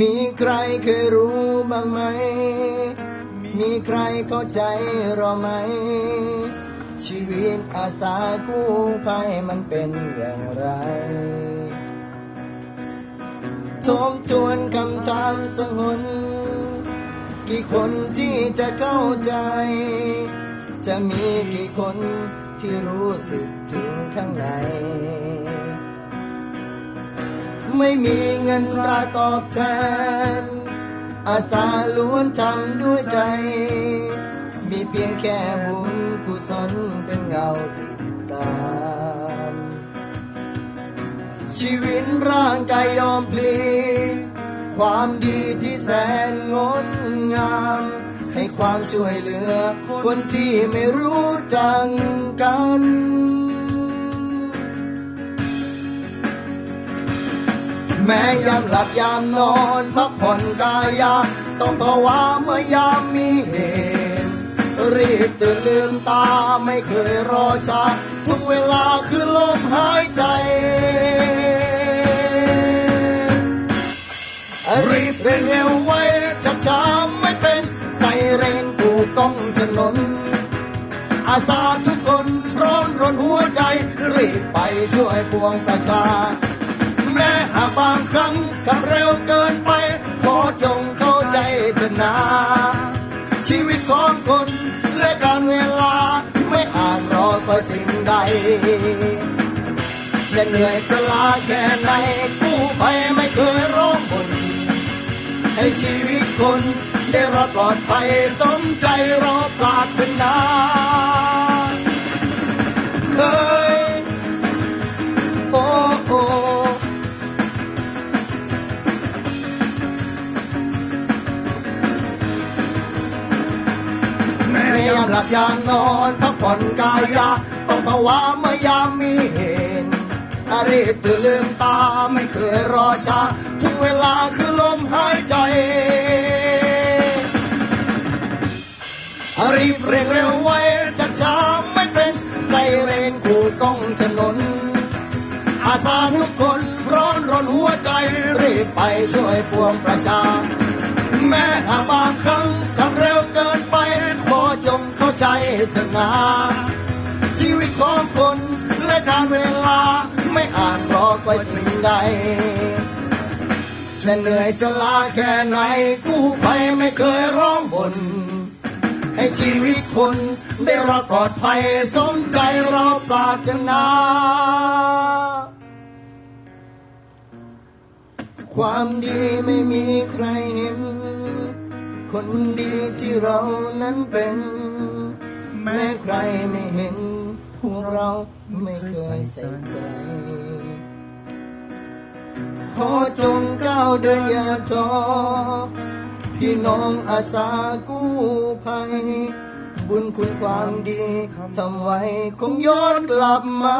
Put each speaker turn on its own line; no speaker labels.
มีใครเคยรู้บ้างไหม มีใครเข้าใจเราไหม ชีวิตอาสากู้ภัยมันเป็นอย่างไร ทบทวนคำถามสงหนกี่คนที่จะเข้าใจ จะมีกี่คนที่รู้สึกถึงข้างใน ไม่มีเงินราตอบแทน อาสาล้วนทำด้วยใจ มีเพียงแค่บุญกุศลเป็นเงาติดตาม ชีวิตร่างกายยอมพลีความดีที่แสนงดงาม ให้ความช่วยเหลือ คนที่ไม่รู้จักกัน แม้ยามหลับยามนอนพักผ่อนกายา ต้องภาวะเมื่อยามมีเหตุรีบตื่นลืมตาไม่เคยรอช้าทุกเวลาคือลมหายใจ รีบเร่งเร็วไว้ชักช้าไม่เป็น ใส่เรนกูกล้องถนน อาสาทุกคนร้อนรนหัวใจ รีบไปช่วยปวงประชา แม้หากบางครั้งขับเร็วเกินไป ขอจงเข้าใจเถอะนาชีวิตของคนและการเวลา ไม่อาจรอคอยสิ่งใดจะเหนื่อยจะลาแค่ไหนกู้ภัยไม่เคยร้องบ่นให้ชีวิตคนได้รอดปลอดภัยสมใจรอปรารถนา หลับยามนอนพักผ่อนกายาต้องภาวะเมื่อยามมีเหตุรีบตื่นลืมตาไม่เคยรอช้าทุกเวลาคือลมหายใจรีบเร่งเร็วไว้ชักช้าไม่เป็นใส่เรนกูกล้องถนนอาสาทุกคนร้อนรนหัวใจรีบไปช่วยปวงประชา แม้หากบางครั้ง ใจเถอะนา ชีวิตของคนและการเวลาไม่อาจรอคอยสิ่งใดจะเหนื่อยจะลาแค่ไหนกู้ภัยไม่เคยร้องบ่นให้ชีวิตคนได้รอดปลอดภัยสมใจเราปรารถนาความดีไม่มีใครเห็น คนดีที่เรานั้นเป็น แม้ใครไม่เห็น พวกเราไม่เคยใส่ใจ ขอจงก้าวเดินอย่าท้อพี่น้องอาสากู้ภัย บุญคุณความดีทำไว้คงย้อนกลับมา